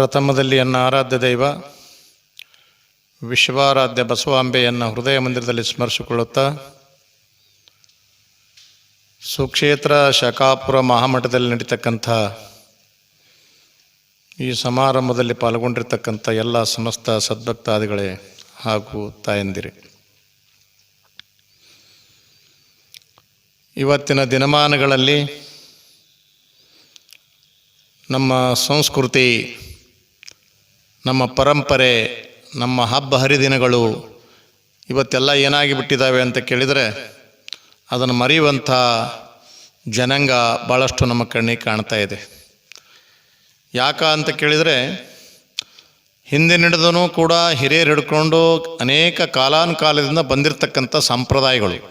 ಪ್ರಥಮದಲ್ಲಿ ನನ್ನ ಆರಾಧ್ಯ ದೈವ, ವಿಶ್ವಾರಾಧ್ಯ ಬಸವಾಂಬೆಯನ್ನು ಹೃದಯ ಮಂದಿರದಲ್ಲಿ ಸ್ಮರಿಸಿಕೊಳ್ಳುತ್ತಾ, ಸುಕ್ಷೇತ್ರ ಶಕಾಪುರ ಮಹಾಮಠದಲ್ಲಿ ನಡೀತಕ್ಕಂಥ ಈ ಸಮಾರಂಭದಲ್ಲಿ ಪಾಲ್ಗೊಂಡಿರ್ತಕ್ಕಂಥ ಎಲ್ಲ ಸಮಸ್ತ ಸದ್ಭಕ್ತಾದಿಗಳೇ ಹಾಗೂ ತಾಯಂದಿರಿ. ಇವತ್ತಿನ ದಿನಮಾನಗಳಲ್ಲಿ ನಮ್ಮ ಸಂಸ್ಕೃತಿ ನಮ್ಮ ಪರಂಪರೆ, ನಮ್ಮ ಹಬ್ಬ ಹರಿದಿನಗಳು ಇವತ್ತೆಲ್ಲ ಏನಾಗಿ ಬಿಟ್ಟಿದ್ದಾವೆ ಅಂತ ಕೇಳಿದರೆ ಅದನ್ನು ಮರೆಯುವಂಥ ಜನಾಂಗ ಭಾಳಷ್ಟು ನಮ್ಮ ಕಣ್ಣಿಗೆ ಕಾಣ್ತಾ ಇದೆ. ಯಾಕ ಅಂತ ಕೇಳಿದರೆ ಹಿಂದಿನಿಡಿದೂ ಕೂಡ ಹಿರಿಯರು ಹಿಡ್ಕೊಂಡು ಅನೇಕ ಕಾಲಾನುಕಾಲದಿಂದ ಬಂದಿರತಕ್ಕಂಥ ಸಂಪ್ರದಾಯಗಳು.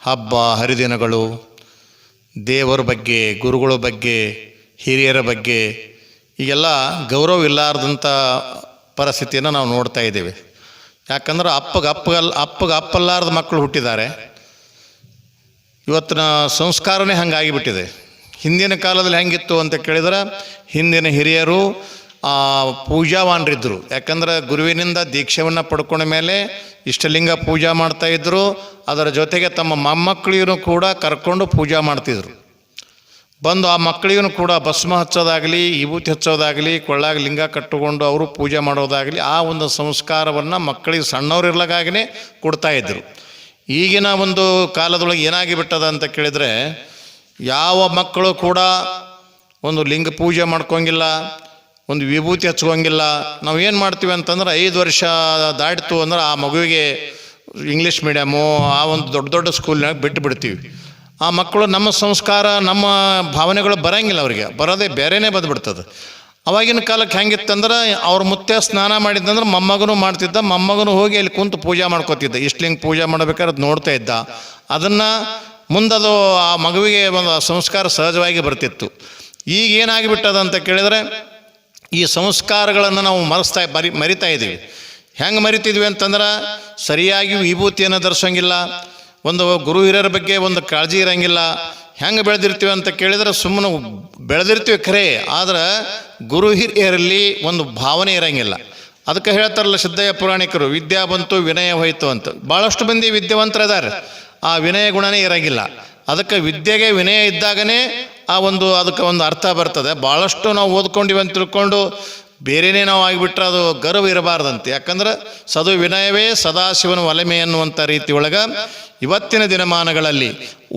ಹಬ್ಬ, ಹರಿದಿನಗಳು, ದೇವರ ಬಗ್ಗೆ, ಗುರುಗಳ ಬಗ್ಗೆ, ಹಿರಿಯರ ಬಗ್ಗೆ ಈಗೆಲ್ಲ ಗೌರವ ಇಲ್ಲಾರ್ದಂಥ ಪರಿಸ್ಥಿತಿಯನ್ನು ನಾವು ನೋಡ್ತಾ ಇದ್ದೇವೆ. ಯಾಕಂದ್ರೆ ಅಪ್ಪಗೆ ಅಪ್ಪಗಲ್, ಅಪ್ಪಗೆ ಅಪ್ಪಲ್ಲಾರ್ದ ಮಕ್ಕಳು ಹುಟ್ಟಿದ್ದಾರೆ. ಇವತ್ತಿನ ಸಂಸ್ಕಾರನೇ ಹಂಗಾಗಿಬಿಟ್ಟಿದೆ. ಹಿಂದಿನ ಕಾಲದಲ್ಲಿ ಹೆಂಗಿತ್ತು ಅಂತ ಕೇಳಿದ್ರೆ ಹಿಂದಿನ ಹಿರಿಯರು ಪೂಜಾವಾನರಿದ್ದರು ಯಾಕಂದ್ರೆ ಗುರುವಿನಿಂದ ದೀಕ್ಷೆಯನ್ನು ಪಡ್ಕೊಂಡ ಮೇಲೆ ಇಷ್ಟಲಿಂಗ ಪೂಜಾ ಮಾಡ್ತಾಯಿದ್ರು ಅದರ ಜೊತೆಗೆ ತಮ್ಮ ಮೊಮ್ಮಕ್ಕಳಿಗೂ ಕೂಡ ಕರ್ಕೊಂಡು ಪೂಜಾ ಮಾಡ್ತಿದ್ರು. ಬಂದು ಆ ಮಕ್ಕಳಿಗೂ ಕೂಡ ಭಸ್ಮ ಹಚ್ಚೋದಾಗಲಿ, ವಿಭೂತಿ ಹಚ್ಚೋದಾಗಲಿ, ಕೊಳ್ಳಾಗ ಲಿಂಗ ಕಟ್ಟಿಕೊಂಡು ಅವರು ಪೂಜೆ ಮಾಡೋದಾಗಲಿ, ಆ ಒಂದು ಸಂಸ್ಕಾರವನ್ನು ಮಕ್ಕಳಿಗೆ ಸಣ್ಣವರಿರ್ಲಾಗೇ ಕೊಡ್ತಾ ಇದ್ದರು ಈಗಿನ ಒಂದು ಕಾಲದೊಳಗೆ ಏನಾಗಿ ಬಿಟ್ಟದ ಅಂತ ಕೇಳಿದರೆ, ಯಾವ ಮಕ್ಕಳು ಕೂಡ ಒಂದು ಲಿಂಗ ಪೂಜೆ ಮಾಡ್ಕೊಂಗಿಲ್ಲ, ಒಂದು ವಿಭೂತಿ ಹಚ್ಕೊಂಗಿಲ್ಲ ನಾವು ಏನು ಮಾಡ್ತೀವಿ ಅಂತಂದ್ರೆ ಐದು ವರ್ಷ ದಾಟಿತು ಅಂದ್ರೆ ಆ ಮಗುವಿಗೆ ಇಂಗ್ಲೀಷ್ ಮೀಡಿಯಮು ಆ ಒಂದು ದೊಡ್ಡ ದೊಡ್ಡ ಸ್ಕೂಲ್ನಾಗ ಬಿಟ್ಟು ಬಿಡ್ತೀವಿ ಆ ಮಕ್ಕಳು ನಮ್ಮ ಸಂಸ್ಕಾರ, ನಮ್ಮ ಭಾವನೆಗಳು ಬರೋಂಗಿಲ್ಲ ಅವರಿಗೆ. ಬರೋದೇ ಬೇರೆನೇ ಬಂದುಬಿಡ್ತದೆ. ಅವಾಗಿನ ಕಾಲಕ್ಕೆ ಹೆಂಗಿತ್ತಂದ್ರೆ ಅವ್ರ ಮುತ್ತೆ ಸ್ನಾನ ಮಾಡಿದ್ದಂದ್ರೆ ಮೊಮ್ಮಗನೂ ಮಾಡ್ತಿದ್ದ, ಮೊಮ್ಮಗನು ಹೋಗಿ ಅಲ್ಲಿ ಕುಂತು ಪೂಜೆ ಮಾಡ್ಕೋತಿದ್ದ. ಇಷ್ಟಲಿಂಗ್ ಪೂಜೆ ಮಾಡ್ಬೇಕಾದ್ರೆ ನೋಡ್ತಾ ಇದ್ದ. ಅದನ್ನು ಮುಂದದು ಆ ಮಗುವಿಗೆ ಒಂದು ಸಂಸ್ಕಾರ ಸಹಜವಾಗಿ ಬರ್ತಿತ್ತು. ಈಗ ಏನಾಗಿಬಿಟ್ಟದ ಅಂತ ಕೇಳಿದರೆ, ಈ ಸಂಸ್ಕಾರಗಳನ್ನು ನಾವು ಮರೆಸ್ತಾ ಮರಿ ಮರಿತಾ ಇದ್ದೀವಿ. ಹೆಂಗೆ ಮರಿತಿದ್ವಿ ಅಂತಂದ್ರೆ, ಸರಿಯಾಗಿ ವಿಭೂತಿಯನ್ನು ಧರಿಸೋಂಗಿಲ್ಲ ಒಂದು ಗುರು ಹಿರಿಯರ ಬಗ್ಗೆ ಒಂದು ಕಾಳಜಿ ಇರಂಗಿಲ್ಲ. ಹೆಂಗೆ ಬೆಳೆದಿರ್ತೀವಿ ಅಂತ ಕೇಳಿದ್ರೆ ಸುಮ್ಮನೆ ಬೆಳೆದಿರ್ತೀವಿ ಖರೆ, ಆದ್ರೆ ಗುರು ಹಿರಿಯರಲ್ಲಿ ಒಂದು ಭಾವನೆ ಇರಂಗಿಲ್ಲ. ಅದಕ್ಕೆ ಹೇಳ್ತಾರಲ್ಲ ಸಿದ್ದಯ್ಯ ಪುರಾಣಿಕರು, ವಿದ್ಯಾ ಬಂತು, ವಿನಯ ಹೋಯಿತು ಅಂತ. ಭಾಳಷ್ಟು ಮಂದಿ ವಿದ್ಯಾವಂತರಿದ್ದಾರೆ. ಆ ವಿನಯ ಗುಣನೇ ಇರಂಗಿಲ್ಲ. ಅದಕ್ಕೆ ವಿದ್ಯೆಗೆ ವಿನಯ ಇದ್ದಾಗನೇ ಆ ಒಂದು ಅದಕ್ಕೆ ಒಂದು ಅರ್ಥ ಬರ್ತದೆ. ಭಾಳಷ್ಟು ನಾವು ಓದ್ಕೊಂಡಿವಿ ಅಂತ ತಿಳ್ಕೊಂಡು ಬೇರೆನೇ ನಾವು ಆಗಿಬಿಟ್ರೆ ಅದು ಗರ್ವ ಇರಬಾರ್ದಂತೆ. ಯಾಕಂದ್ರೆ ಸದು ವಿನಯವೇ ಸದಾಶಿವನ ಒಲೆಮೆ ಅನ್ನುವಂಥ ರೀತಿ ಒಳಗೆ ಇವತ್ತಿನ ದಿನಮಾನಗಳಲ್ಲಿ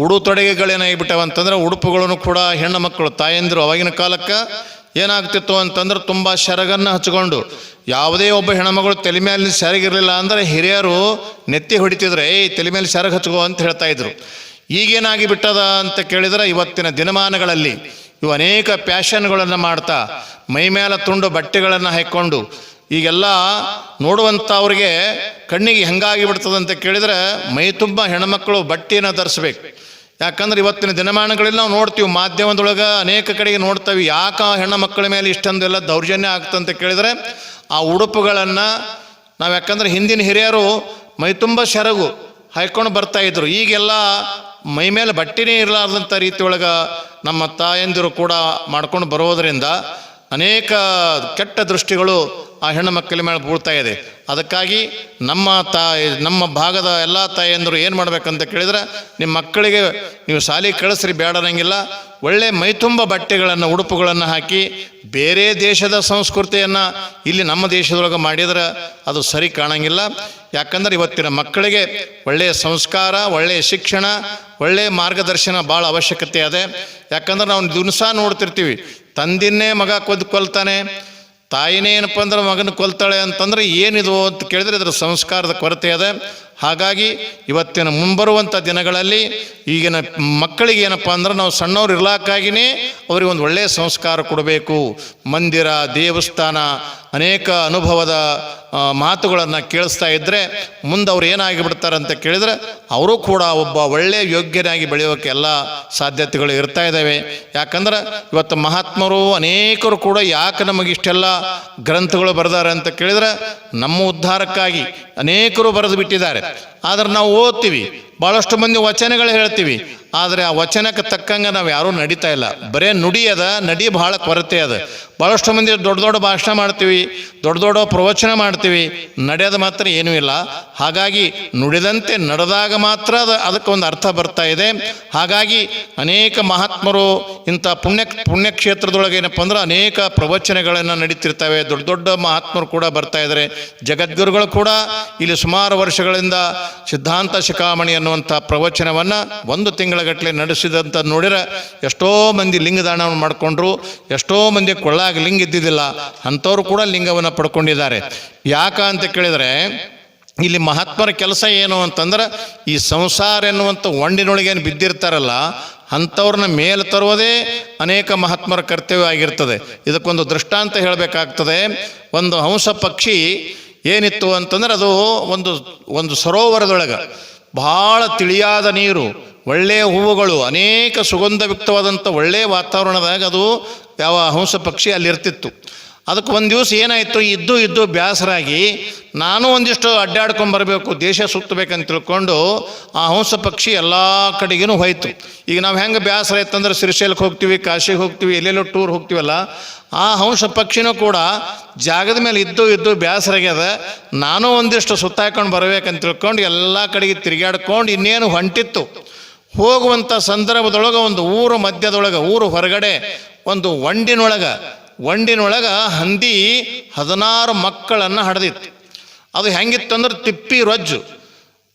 ಉಡುತೊಡೆಗೆಗಳೇನಾಗಿಬಿಟ್ಟವ ಅಂತಂದ್ರೆ ಉಡುಪುಗಳನ್ನು ಕೂಡ ಹೆಣ್ಣು ಮಕ್ಕಳು, ತಾಯಂದಿರು ಅವಾಗಿನ ಕಾಲಕ್ಕೆ ಏನಾಗ್ತಿತ್ತು ಅಂತಂದ್ರೆ ತುಂಬ ಶರಗನ್ನು ಹಚ್ಕೊಂಡು ಯಾವುದೇ ಒಬ್ಬ ಹೆಣ್ಮಗಳು ತಲೆ ಮೇಲೆ ಸೆರಗಿರಲಿಲ್ಲ ಅಂದರೆ ಹಿರಿಯರು ನೆತ್ತಿ ಹೊಡಿತಿದ್ರೆ, ಏಯ್, ತಲೆ ಮೇಲೆ ಸೆರಗ ಹಚ್ಕೋ ಅಂತ ಹೇಳ್ತಾ ಇದ್ರು. ಈಗೇನಾಗಿ ಬಿಟ್ಟದ ಅಂತ ಕೇಳಿದ್ರೆ ಇವತ್ತಿನ ದಿನಮಾನಗಳಲ್ಲಿ ಇವು ಅನೇಕ ಪ್ಯಾಷನ್ಗಳನ್ನು ಮಾಡ್ತಾ, ಮೈ ಮೇಲೆ ತುಂಡು ಬಟ್ಟೆಗಳನ್ನು ಹಾಕ್ಕೊಂಡು ಈಗೆಲ್ಲ ನೋಡುವಂಥವ್ರಿಗೆ ಕಣ್ಣಿಗೆ ಹೆಂಗಾಗಿ ಅಂತ ಕೇಳಿದ್ರೆ ಮೈ ತುಂಬ ಹೆಣ್ಮಕ್ಳು ಬಟ್ಟೆಯನ್ನು ಧರಿಸ್ಬೇಕು. ಯಾಕಂದ್ರೆ ಇವತ್ತಿನ ದಿನಮಾನಗಳಲ್ಲಿ ನಾವು ನೋಡ್ತೀವಿ, ಮಾಧ್ಯಮದೊಳಗೆ ಅನೇಕ ಕಡೆಗೆ ನೋಡ್ತೀವಿ, ಯಾಕೆ ಹೆಣ್ಣು ಮಕ್ಕಳ ಮೇಲೆ ಇಷ್ಟೊಂದೆಲ್ಲ ದೌರ್ಜನ್ಯ ಆಗ್ತಂತ ಕೇಳಿದರೆ, ಆ ಉಡುಪುಗಳನ್ನು ನಾವು ಯಾಕಂದ್ರೆ ಹಿಂದಿನ ಹಿರಿಯರು ಮೈ ತುಂಬ ಸೆರಗು ಹಾಯ್ಕೊಂಡು ಬರ್ತಾ ಇದ್ರು. ಈಗೆಲ್ಲ ಮೈ ಮೇಲೆ ಬಟ್ಟೆನೇ ಇರಲಾರ್ದಂಥ ರೀತಿ ಒಳಗೆ ನಮ್ಮ ತಾಯಂದಿರು ಕೂಡ ಮಾಡ್ಕೊಂಡು ಬರೋದರಿಂದ ಅನೇಕ ಕೆಟ್ಟ ದೃಷ್ಟಿಗಳು ಆ ಹೆಣ್ಣು ಮಕ್ಕಳ ಮೇಲೆ ಬೀಳ್ತಾ ಇದೆ. ಅದಕ್ಕಾಗಿ ನಮ್ಮ ತಾಯಿ, ನಮ್ಮ ಭಾಗದ ಎಲ್ಲ ತಾಯಿಯಂದರು ಏನು ಮಾಡಬೇಕಂತ ಕೇಳಿದ್ರೆ, ನಿಮ್ಮ ಮಕ್ಕಳಿಗೆ ನೀವು ಶಾಲೆ ಕಳಿಸ್ರಿ ಬೇಡರಂಗಿಲ್ಲ ಒಳ್ಳೆ ಮೈತುಂಬ ಬಟ್ಟೆಗಳನ್ನು, ಉಡುಪುಗಳನ್ನು ಹಾಕಿ ಬೇರೆ ದೇಶದ ಸಂಸ್ಕೃತಿಯನ್ನು ಇಲ್ಲಿ ನಮ್ಮ ದೇಶದೊಳಗೆ ಮಾಡಿದ್ರೆ ಅದು ಸರಿ ಕಾಣಂಗಿಲ್ಲ. ಯಾಕಂದ್ರೆ ಇವತ್ತಿನ ಮಕ್ಕಳಿಗೆ ಒಳ್ಳೆಯ ಸಂಸ್ಕಾರ, ಒಳ್ಳೆಯ ಶಿಕ್ಷಣ ಒಳ್ಳೆಯ ಮಾರ್ಗದರ್ಶನ ಭಾಳ ಅವಶ್ಯಕತೆ ಇದೆ ಯಾಕಂದ್ರೆ ನಾವು ದಿವಸ ನೋಡ್ತಿರ್ತೀವಿ, ತಂದಿನ್ನೇ ಮಗ ಕೊದ್ದು ಕೊಲ್ತಾನೆ, ತಾಯಿನೇ ಏನಪ್ಪ ಅಂದ್ರೆ ಮಗನ ಕೊಲ್ತಾಳೆ ಅಂತಂದ್ರೆ ಏನಿದು ಅಂತ ಕೇಳಿದ್ರೆ ಇದರ ಸಂಸ್ಕಾರದ ಕೊರತೆ ಇದೆ ಹಾಗಾಗಿ ಇವತ್ತಿನ ಮುಂಬರುವಂಥ ದಿನಗಳಲ್ಲಿ ಈಗಿನ ಮಕ್ಕಳಿಗೆ ಏನಪ್ಪ ಅಂದ್ರೆ ನಾವು ಸಣ್ಣವ್ರು ಇರ್ಲಾಕಾಗಿಯೇ ಅವರಿಗೆ ಒಂದು ಒಳ್ಳೆಯ ಸಂಸ್ಕಾರ ಕೊಡಬೇಕು. ಮಂದಿರ, ದೇವಸ್ಥಾನ, ಅನೇಕ ಅನುಭವದ ಮಾತುಗಳನ್ನು ಕೇಳಿಸ್ತಾ ಇದ್ದರೆ ಮುಂದೆ ಅವ್ರು ಏನಾಗಿ ಬಿಡ್ತಾರೆ ಅಂತ ಕೇಳಿದ್ರೆ ಅವರು ಕೂಡ ಒಬ್ಬ ಒಳ್ಳೆಯ ಯೋಗ್ಯನಾಗಿ ಬೆಳೆಯೋಕೆ ಎಲ್ಲ ಸಾಧ್ಯತೆಗಳು ಇರ್ತಾ ಇದ್ದಾವೆ. ಯಾಕಂದ್ರೆ ಇವತ್ತು ಮಹಾತ್ಮರು ಅನೇಕರು ಕೂಡ ಯಾಕೆ ನಮಗೆ ಇಷ್ಟೆಲ್ಲ ಗ್ರಂಥಗಳು ಬರೆದಾರೆ ಅಂತ ಕೇಳಿದ್ರೆ ನಮ್ಮ ಉದ್ಧಾರಕ್ಕಾಗಿ ಅನೇಕರು ಬರೆದು ಬಿಟ್ಟಿದ್ದಾರೆ. ಆದ್ರೆ ನಾವು ಓದ್ತೀವಿ. ಬಹಳಷ್ಟು ಮಂದಿ ವಚನಗಳು ಹೇಳ್ತೀವಿ. ಆದರೆ ಆ ವಚನಕ್ಕೆ ತಕ್ಕಂಗೆ ನಾವು ಯಾರೂ ನಡೀತಾ ಇಲ್ಲ. ಬರೇ ನುಡಿ ಅದ, ನಡಿ ಭಾಳ ಕೊರತೆ ಅದ. ಭಾಳಷ್ಟು ಮಂದಿ ದೊಡ್ಡ ದೊಡ್ಡ ಭಾಷಣ ಮಾಡ್ತೀವಿ, ದೊಡ್ಡ ದೊಡ್ಡ ಪ್ರವಚನ ಮಾಡ್ತೀವಿ, ನಡೆಯೋದು ಮಾತ್ರ ಏನೂ ಇಲ್ಲ. ಹಾಗಾಗಿ ನುಡಿದಂತೆ ನಡೆದಾಗ ಮಾತ್ರ ಅದು ಅದಕ್ಕೊಂದು ಅರ್ಥ ಬರ್ತಾ ಇದೆ. ಹಾಗಾಗಿ ಅನೇಕ ಮಹಾತ್ಮರು ಇಂಥ ಪುಣ್ಯ, ಪುಣ್ಯಕ್ಷೇತ್ರದೊಳಗೆ ಏನಪ್ಪ ಅಂದ್ರೆ ಅನೇಕ ಪ್ರವಚನಗಳನ್ನು ನಡೀತಿರ್ತವೆ. ದೊಡ್ಡ ದೊಡ್ಡ ಮಹಾತ್ಮರು ಕೂಡ ಬರ್ತಾ ಇದ್ದಾರೆ ಜಗದ್ಗುರುಗಳು ಕೂಡ ಇಲ್ಲಿ ಸುಮಾರು ವರ್ಷಗಳಿಂದ ಸಿದ್ಧಾಂತ ಶಿಖಾಮಣಿ ಅನ್ನುವಂಥ ಪ್ರವಚನವನ್ನು ಒಂದು ತಿಂಗಳಗಟ್ಟಲೆ ನಡೆಸಿದಂಥ ನೋಡಿರ ಎಷ್ಟೋ ಮಂದಿ ಲಿಂಗದಾನವನ್ನು ಮಾಡಿಕೊಂಡ್ರು, ಎಷ್ಟೋ ಮಂದಿ ಕೊಳ್ಳಾಗ ಲಿಂಗ ಇದ್ದಿದ್ದಿಲ್ಲ, ಅಂಥವ್ರು ಕೂಡ ಲಿಂಗವನ್ನು ಪಡ್ಕೊಂಡಿದ್ದಾರೆ. ಯಾಕ ಅಂತ ಕೇಳಿದರೆ, ಇಲ್ಲಿ ಮಹಾತ್ಮರ ಕೆಲಸ ಏನು ಅಂತಂದ್ರೆ, ಈ ಸಂಸಾರ ಎನ್ನುವಂಥ ಒಂಡಿನೊಳಗೆ ಏನು ಬಿದ್ದಿರ್ತಾರಲ್ಲ, ಅಂಥವ್ರನ್ನ ಮೇಲೆ ತರುವುದೇ ಅನೇಕ ಮಹಾತ್ಮರ ಕರ್ತವ್ಯ ಆಗಿರ್ತದೆ. ಇದಕ್ಕೊಂದು ದೃಷ್ಟಾಂತ ಹೇಳಬೇಕಾಗ್ತದೆ, ಒಂದು ಹಂಸ ಪಕ್ಷಿ ಏನಿತ್ತು ಅಂತಂದ್ರೆ ಅದು ಒಂದು ಒಂದು ಸರೋವರದೊಳಗೆ ಭಾಳ ತಿಳಿಯಾದ ನೀರು ಒಳ್ಳೆಯ ಹೂವುಗಳು, ಅನೇಕ ಸುಗಂಧಯುಕ್ತವಾದಂಥ ಒಳ್ಳೆಯ ವಾತಾವರಣದಾಗ ಅದು ಯಾವ ಹಂಸ ಪಕ್ಷಿ ಅಲ್ಲಿರ್ತಿತ್ತು. ಅದಕ್ಕೆ ಒಂದು ದಿವಸ ಏನಾಯಿತು, ಇದ್ದು ಇದ್ದು ಬ್ಯಾಸರಾಗಿ ನಾನು ಒಂದಿಷ್ಟು ಅಡ್ಡಾಡ್ಕೊಂಡು ಬರಬೇಕು, ದೇಶ ಸುತ್ತಬೇಕಂತ ತಿಳ್ಕೊಂಡು ಆ ಹಂಸ ಪಕ್ಷಿ ಎಲ್ಲ ಕಡೆಗೂ ಹೋಯ್ತು. ಈಗ ನಾವು ಹೆಂಗೆ ಬ್ಯಾಸರ ಆಯ್ತಂದ್ರೆ ಶ್ರೀಶೈಲಕ್ಕೆ ಹೋಗ್ತೀವಿ, ಕಾಶಿಗೆ ಹೋಗ್ತೀವಿ, ಎಲ್ಲೆಲ್ಲೋ ಟೂರ್ ಹೋಗ್ತೀವಲ್ಲ, ಆ ಹಂಸ ಪಕ್ಷಿನೂ ಕೂಡ ಜಾಗದ ಮೇಲೆ ಇದ್ದು ಇದ್ದು ಬ್ಯಾಸರಾಗ್ಯದ. ನಾನು ಒಂದಿಷ್ಟು ಸುತ್ತಾಕೊಂಡು ಬರ್ಬೇಕಂತ ತಿಳ್ಕೊಂಡು ಎಲ್ಲ ಕಡೆಗೆ ತಿರುಗಾಡ್ಕೊಂಡು ಇನ್ನೇನು ಹೊಂಟಿತ್ತು. ಹೋಗುವಂಥ ಸಂದರ್ಭದೊಳಗೆ ಒಂದು ಊರು ಮಧ್ಯದೊಳಗೆ, ಊರು ಹೊರಗಡೆ ಒಂದು ಒಂಡಿನೊಳಗೆ ಒಂಡಿನೊಳಗೆ ಹಂದಿ ಹದಿನಾರು ಮಕ್ಕಳನ್ನು ಹಡ್ದಿತ್ತು. ಅದು ಹೆಂಗಿತ್ತಂದ್ರೆ ತಿಪ್ಪಿ ರೊಜ್ಜು.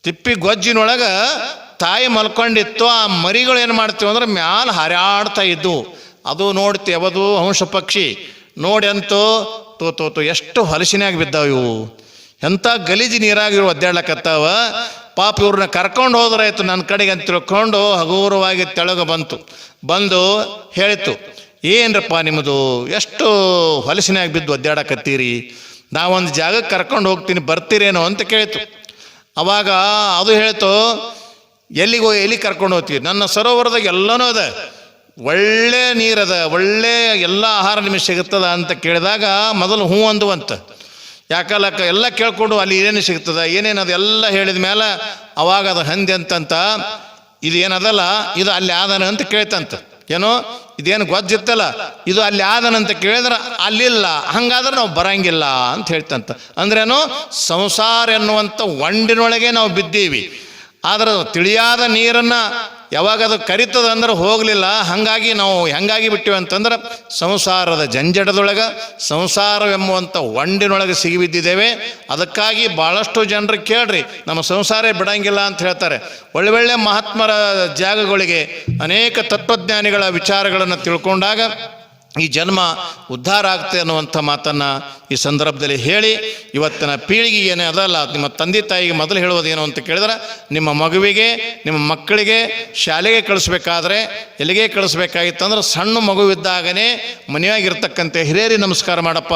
ತಿಪ್ಪಿ ಗೊಜ್ಜಿನೊಳಗೆ ತಾಯಿ ಮಲ್ಕೊಂಡಿತ್ತು, ಆ ಮರಿಗಳು ಏನು ಮಾಡ್ತೀವಿ ಅಂದ್ರೆ ಮ್ಯಾಲ ಹಾರಾಡ್ತಾ ಇದ್ದವು ಅದು ನೋಡ್ತಿ ಅವದು ಹಂಸ ಪಕ್ಷಿ. ನೋಡಿ ಅಂತೂ ತೋ ತೋ ತೋ, ಎಷ್ಟು ಹಲಸಿನಾಗಿ ಬಿದ್ದಾವ ಇವು. ಎಂಥ ಗಲೀಜು ನೀರಾಗಿರು ಒದ್ದಾಡ್ಲಕತ್ತಾವ ಪಾಪ ಇವ್ರನ್ನ ಕರ್ಕೊಂಡು ಹೋದ್ರಾಯ್ತು ನನ್ನ ಕಡೆಗೆ ಅಂತ ತಿಳ್ಕೊಂಡು ಹಗುರವಾಗಿ ತೆಳಗ ಬಂತು. ಬಂದು ಹೇಳಿತು, ಏನ್ರಪ್ಪ ನಿಮ್ಮದು ಎಷ್ಟು ಹೊಲಸಿನಾಗಿ ಬಿದ್ದು ಒದ್ದಾಡಕತ್ತೀರಿ? ನಾವೊಂದು ಜಾಗಕ್ಕೆ ಕರ್ಕೊಂಡು ಹೋಗ್ತೀನಿ, ಬರ್ತೀರೇನೋ ಅಂತ ಕೇಳಿತು. ಅವಾಗ ಅದು ಹೇಳ್ತು, ಎಲ್ಲಿಗೆ ಎಲ್ಲಿ ಕರ್ಕೊಂಡು ಹೋಗ್ತೀವಿ ನನ್ನ ಸರೋವರದಾಗ ಎಲ್ಲನೂ ಅದ. ಒಳ್ಳೆ ನೀರದ, ಒಳ್ಳೆ ಎಲ್ಲ ಆಹಾರ ನಿಮಗೆ ಸಿಗುತ್ತದ? ಅಂತ ಕೇಳಿದಾಗ, ಮೊದಲು ಹ್ಞೂ ಅಂದುವಂತ. ಯಾಕಲ್ಲಕ್ಕ ಎಲ್ಲ ಕೇಳ್ಕೊಂಡು ಅಲ್ಲಿ ಏನೇನು ಸಿಗ್ತದ, ಏನೇನು ಅದೆಲ್ಲ ಹೇಳಿದ ಮೇಲೆ ಅವಾಗ ಅದು ಹಂದಿ ಅಂತಂತ, ಇದು ಏನದಲ್ಲ, ಇದು ಅಲ್ಲಿ ಆದನ ಅಂತ ಕೇಳ್ತಂತ. ಏನೋ? ಇದೇನು ಗೊತ್ತಿರ್ತಲ್ಲ ಇದು ಅಲ್ಲಿ ಆದನಂತ ಕೇಳಿದ್ರೆ ಅಲ್ಲಿಲ್ಲ ಹಂಗಾದ್ರೆ ನಾವು ಬರಂಗಿಲ್ಲ ಅಂತ ಹೇಳ್ತಂತ. ಅಂದ್ರೇನು? ಸಂಸಾರ ಎನ್ನುವಂಥ ಒಂಡಿನೊಳಗೆ ನಾವು ಬಿದ್ದೀವಿ. ಆದ್ರೆ ತಿಳಿಯಾದ ನೀರನ್ನು ಯಾವಾಗ ಅದು ಕರಿತದಂದ್ರೆ ಹೋಗಲಿಲ್ಲ. ಹಾಗಾಗಿ ನಾವು ಹೆಂಗಾಗಿ ಬಿಟ್ಟಿವಿ ಅಂತಂದ್ರೆ ಸಂಸಾರದ ಜಂಜಡದೊಳಗೆ ಸಂಸಾರವೆಂಬುವಂಥ ಒಂಡಿನೊಳಗೆ ಸಿಗಿಬಿದ್ದಿದ್ದೇವೆ. ಅದಕ್ಕಾಗಿ ಭಾಳಷ್ಟು ಜನರು ಕೇಳ್ರಿ, ನಮ್ಮ ಸಂಸಾರ ಬಿಡಂಗಿಲ್ಲ ಅಂತ ಹೇಳ್ತಾರೆ. ಒಳ್ಳೆ ಒಳ್ಳೆ ಮಹಾತ್ಮರ ಜಾಗಗಳಿಗೆ ಅನೇಕ ತತ್ವಜ್ಞಾನಿಗಳ ವಿಚಾರಗಳನ್ನು ತಿಳ್ಕೊಂಡಾಗ ಈ ಜನ್ಮ ಉದ್ಧಾರ ಆಗ್ತದೆ ಅನ್ನುವಂಥ ಮಾತನ್ನು ಈ ಸಂದರ್ಭದಲ್ಲಿ ಹೇಳಿ, ಇವತ್ತಿನ ಪೀಳಿಗೆ ಏನೇ ಅದಲ್ಲ, ನಿಮ್ಮ ತಂದೆ ತಾಯಿಗೆ ಮೊದಲು ಹೇಳುವುದೇನು ಅಂತ ಕೇಳಿದ್ರೆ, ನಿಮ್ಮ ಮಗುವಿಗೆ, ನಿಮ್ಮ ಮಕ್ಕಳಿಗೆ ಶಾಲೆಗೆ ಕಳಿಸ್ಬೇಕಾದ್ರೆ, ಎಲ್ಲಿಗೆ ಕಳಿಸ್ಬೇಕಾಗಿತ್ತಂದ್ರೆ ಸಣ್ಣ ಮಗುವಿದ್ದಾಗನೇ ಮನೆಯಾಗಿರ್ತಕ್ಕಂಥ ಹಿರಿಯರಿ ನಮಸ್ಕಾರ ಮಾಡಪ್ಪ,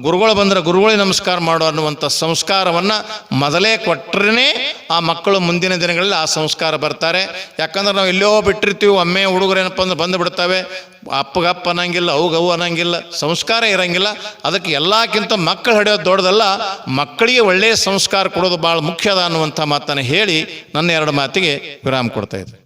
ಗುರುಗಳು ಬಂದರೆ ಗುರುಗಳಿಗೆ ನಮಸ್ಕಾರ ಮಾಡು ಅನ್ನುವಂಥ ಸಂಸ್ಕಾರವನ್ನು ಮೊದಲೇ ಕೊಟ್ಟರೆ ಆ ಮಕ್ಕಳು ಮುಂದಿನ ದಿನಗಳಲ್ಲಿ ಆ ಸಂಸ್ಕಾರ ಬರ್ತಾರೆ. ಯಾಕಂದ್ರೆ ನಾವು ಎಲ್ಲೋ ಬಿಟ್ಟಿರ್ತೀವಿ, ಒಮ್ಮೆ ಹುಡುಗರು ಏನಪ್ಪ ಅಂದ್ರೆ ಬಂದು ಬಿಡ್ತವೆ, ಅಪ್ಪಗಪ್ಪ ಅನ್ನಂಗಿಲ್ಲ ಅವ್ಗೆ ಅವು ಅನ್ನಂಗಿಲ್ಲ, ಸಂಸ್ಕಾರ ಇರಂಗಿಲ್ಲ. ಅದಕ್ಕೆ ಎಲ್ಲಕ್ಕಿಂತ ಮಕ್ಕಳು ಹಡಿಯೋದು ದೊಡ್ಡದಲ್ಲ, ಮಕ್ಕಳಿಗೆ ಒಳ್ಳೆಯ ಸಂಸ್ಕಾರ ಕೊಡೋದು ಭಾಳ ಮುಖ್ಯ ಅದ ಅನ್ನುವಂಥ ಮಾತನ್ನು ಹೇಳಿ ನನ್ನ ಎರಡು ಮಾತಿಗೆ ವಿರಾಮ ಕೊಡ್ತಾ ಇದ್ದೆ.